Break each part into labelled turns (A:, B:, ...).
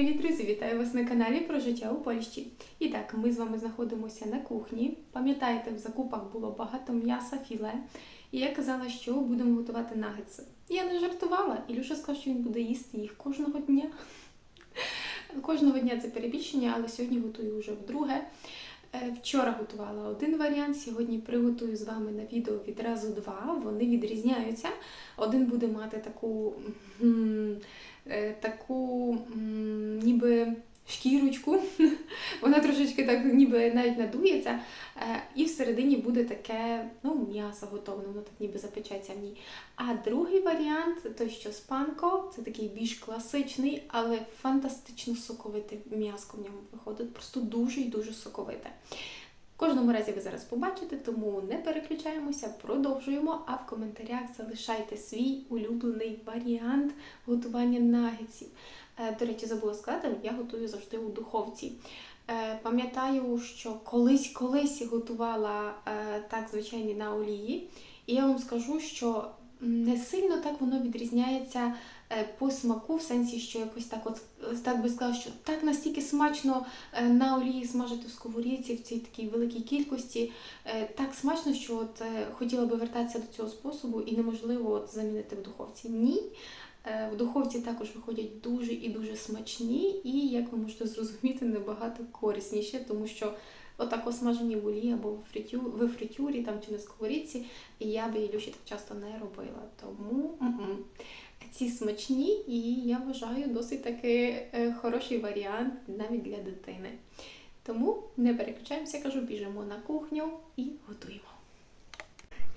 A: Привіт, друзі! Вітаю вас на каналі про життя у Польщі. І так, ми з вами знаходимося на кухні. Пам'ятаєте, в закупах було багато м'яса, філе. І я казала, що будемо готувати нагетси. Я не жартувала. Ілюша сказав, що він буде їсти їх кожного дня. Кожного дня це перебільшення, але сьогодні готую вже вдруге. Е, Вчора готувала один варіант, сьогодні приготую з вами на відео відразу два. Вони відрізняються. Один буде мати таку, таку ніби шкірочку. Вона трошечки так ніби навіть надується. Е, І всередині буде таке ну, м'ясо готове, воно так ніби запечеться в ній. А другий варіант, той, що з панко, це такий більш класичний, але фантастично соковите м'яско в ньому виходить. Просто дуже і дуже соковите. Кожному разі ви зараз побачите, тому не переключаємося, продовжуємо. А в коментарях залишайте свій улюблений варіант готування нагетсів. Е, До речі, забула сказати, я готую завжди у духовці. Е, Пам'ятаю, що колись колись готувала е, так звичайні на олії, і я вам скажу, що не сильно так воно відрізняється по смаку, в сенсі, що якось так, от е, так би сказала, що так настільки смачно е, на олії смажити в сковорідці в цій такій великій кількості, е, так смачно, що от е, хотіла би вертатися до цього способу і неможливо от замінити в духовці. Ні. Е, В духовці також виходять дуже і дуже смачні, і, як ви можете зрозуміти, набагато корисніші, тому що отак осмажені в олії або в фритю, в фритюрі там, чи на сковорідці, я би Ілюші так часто не робила. Тому м-м. Ці смачні і я вважаю досить таки е, хороший варіант навіть для дитини. Тому не переключаємося, кажу, біжимо на кухню і готуємо.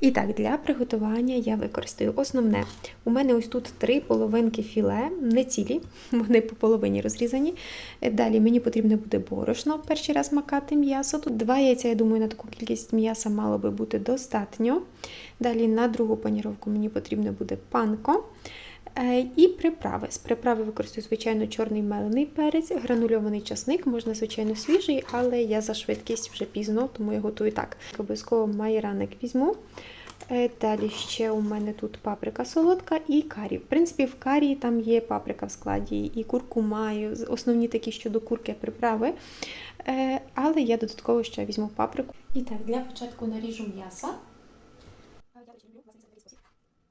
A: І так, для приготування я використаю основне. У мене ось тут три половинки філе, не цілі, вони по половині розрізані. Е, Далі мені потрібно буде борошно, перший раз макати м'ясо. Тут два яйця, я думаю, на таку кількість м'яса мало би бути достатньо. Далі на другу паніровку мені потрібно буде панко. Е, І приправи. З приправи використаю, звичайно, чорний мелений перець, гранульований часник, можна, звичайно, свіжий, але я за швидкість вже пізно, тому я готую так. Обов'язково майраник візьму. Е, Далі ще у мене тут паприка солодка і карі. В принципі, в карі там є паприка в складі, і куркума, і основні такі щодо курки приправи. Е, Але я додатково ще візьму паприку. І так, для початку наріжу м'ясо. Я дуже люблю власне такий спосіб.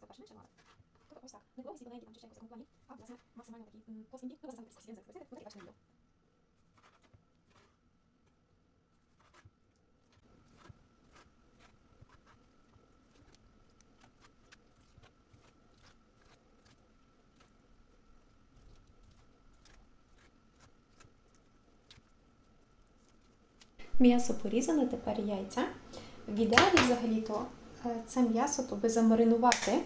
A: Запашне чи мало? Тобто ось так. Не було всі маленькі там чищаємо в плані, а власне максимально такі м, плоскенькі. Ну, власне, там скільки закрити, буде. М'ясо порізане, тепер яйця. В ідеалі взагалі-то е, це м'ясо то би замаринувати.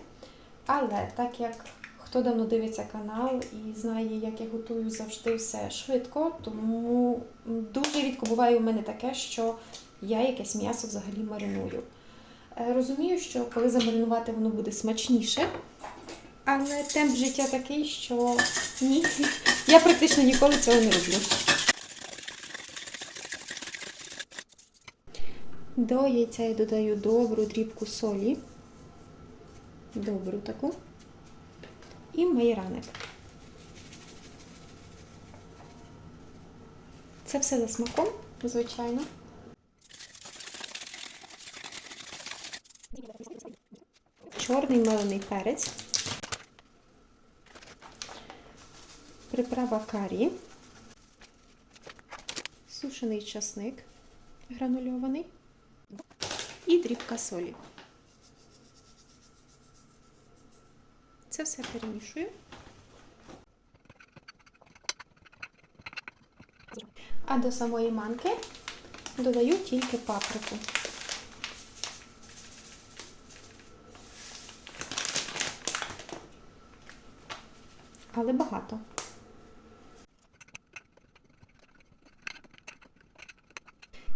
A: Але так як хто давно дивиться канал і знає, як я готую завжди все швидко, тому дуже рідко буває у мене таке, що я якесь м'ясо взагалі мариную. Е, Розумію, що коли замаринувати, воно буде смачніше. Але темп життя такий, що ні, я практично ніколи цього не роблю. До яйця я додаю добру дрібку солі. Добру таку. І майраник. Це все за смаком, звичайно. Чорний мелений перець. Приправа карі. Сушений часник гранульований і дрібка солі. Це все перемішую. А до самої манки додаю тільки паприку. Але багато.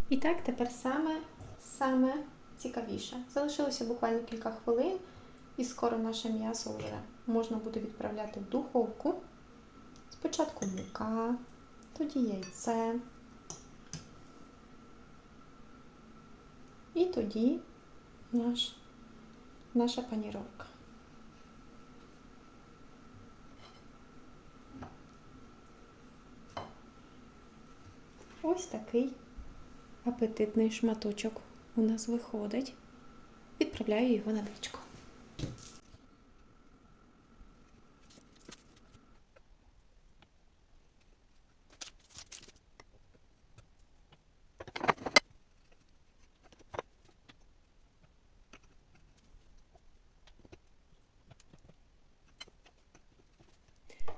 A: І так, тепер саме, саме цікавіше. Залишилося буквально кілька хвилин, і скоро наше м'ясо вже можна буде відправляти в духовку. Спочатку мука, тоді яйце. І тоді наш, наша паніровка. ось такий апетитний шматочок у нас виходить. Відправляю його на дечко.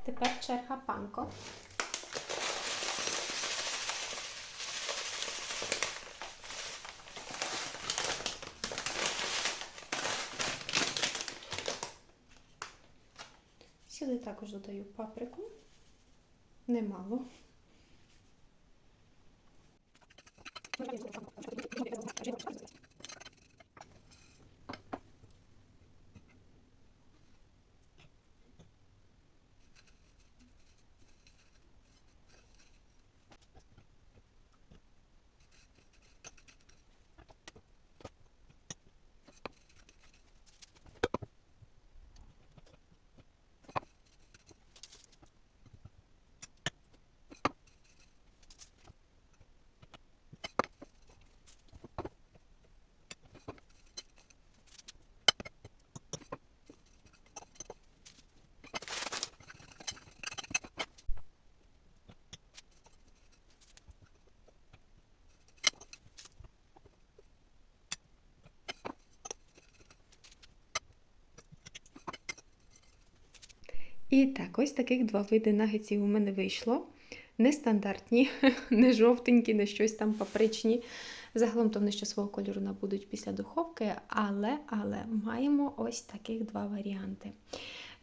A: Тепер черга панко. Сюди також додаю паприку. Немало. І так, ось таких два види нагетсів у мене вийшло. Нестандартні, не жовтенькі, не щось там папричні. Загалом то вони ще свого кольору набудуть після духовки, але, але маємо ось таких два варіанти.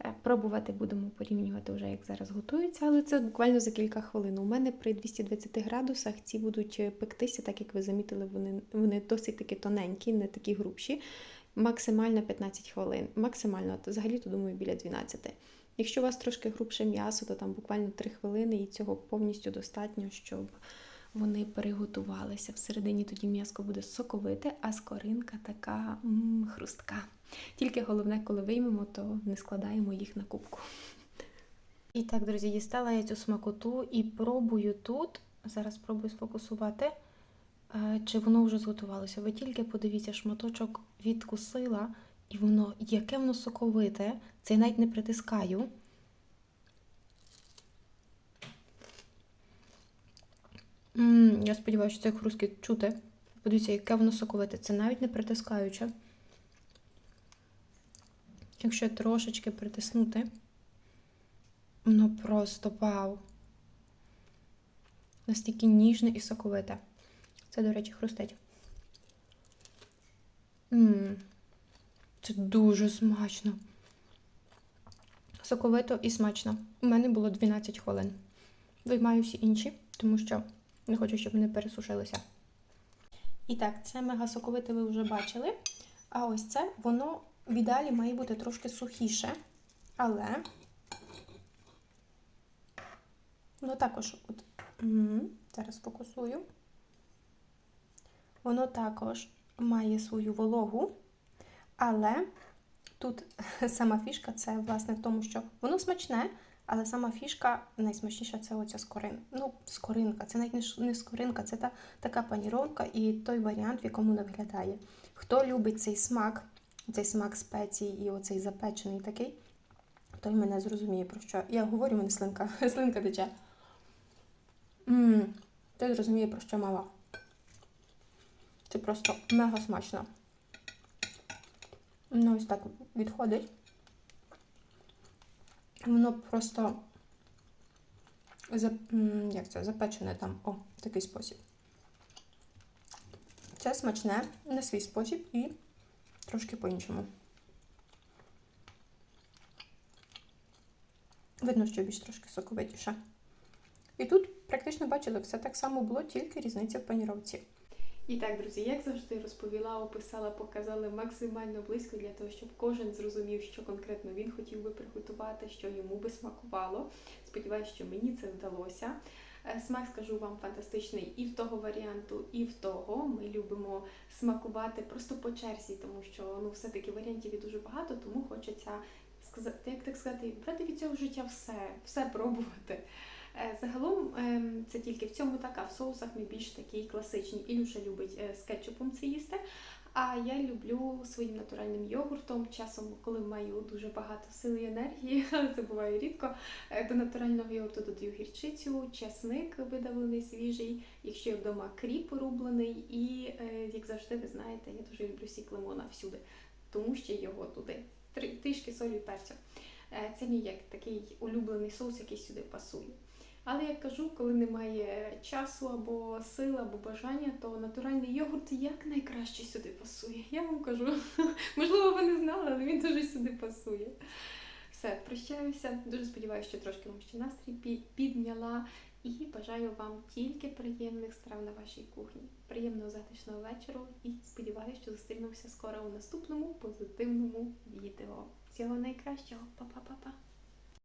A: Е, Пробувати будемо порівнювати вже, як зараз готуються, але це буквально за кілька хвилин. У мене при 220 градусах ці будуть е, пектися, так як ви замітили, вони, вони досить таки тоненькі, не такі грубші. Максимально 15 хвилин. Максимально, взагалі, то думаю, біля 12. Якщо у вас трошки грубше м'ясо, то там буквально 3 хвилини, і цього повністю достатньо, щоб вони переготувалися. Всередині тоді м'яско буде соковите, а скоринка така м, хрустка. Тільки головне, коли виймемо, то не складаємо їх на кубку. І так, друзі, дістала я цю смакоту і пробую тут. Зараз спробую сфокусувати, е, чи воно вже зготувалося. Ви тільки подивіться, шматочок відкусила, і воно, яке воно соковите, це я навіть не притискаю. м я сподіваюся, що це хрустки чути. Подивіться, яке воно соковите. Це навіть не притискаюче. Якщо трошечки притиснути, воно просто вау. Настільки ніжне і соковите. Це, до речі, хрустить. Ммм, це дуже смачно. Соковито і смачно. У мене було 12 хвилин. Виймаю всі інші, тому що не хочу, щоб вони пересушилися. І так, це мега соковите ви вже бачили. А ось це, воно в ідеалі має бути трошки сухіше, але воно також, от, м, зараз фокусую, воно також має свою вологу, але тут сама фішка це власне в тому, що воно смачне, але сама фішка найсмачніша це оця скорин. Ну, скоринка. Це навіть не скоринка, це та така паніровка і той варіант, в якому вона виглядає. Хто любить цей смак, цей смак спецій і оцей запечений такий, той мене зрозуміє про що. Я говорю, мене слинка, слинка тече. Мм, той зрозуміє, про що мова. Це просто мега смачно. Ну, ось так відходить. Воно просто як це, запечене там, о, в такий спосіб. Це смачне на свій спосіб і трошки по-іншому. Видно, що більш трошки соковитіше. І тут практично бачили, все так само було, тільки різниця в паніровці. І так, друзі, як завжди розповіла, описала, показала максимально близько для того, щоб кожен зрозумів, що конкретно він хотів би приготувати, що йому би смакувало. Сподіваюсь, що мені це вдалося. Е, Смак скажу вам фантастичний і в того варіанту, і в того. Ми любимо смакувати просто по черзі, тому що ну все-таки варіантів є дуже багато, тому хочеться сказати, як так сказати, брати від цього життя все, все пробувати. Е, Загалом ем, це тільки в цьому так, а в соусах ми більш такі класичні. Ілюша любить е, з кетчупом це їсти. А я люблю своїм натуральним йогуртом. Часом, коли маю дуже багато сили і енергії, це буває рідко. е, До натурального йогурту додаю гірчицю, чесник видавлений свіжий, якщо є вдома кріп рублений, і як завжди, ви знаєте, я дуже люблю сік лимона всюди, тому що його туди Три- трішки солі і перцю. Це мій як такий улюблений соус, який сюди пасує. Але як кажу, коли немає часу або сил, або бажання, то натуральний йогурт як найкраще сюди пасує. Я вам кажу. Можливо, ви не знали, але він дуже сюди пасує. Все, прощаюся. Дуже сподіваюся, що трошки вам ще настрій підняла. І бажаю вам тільки приємних страв на вашій кухні. Приємного затишного вечора і сподіваюся, що зустрінемося скоро у наступному позитивному відео. Всього найкращого, Па-па-па-па!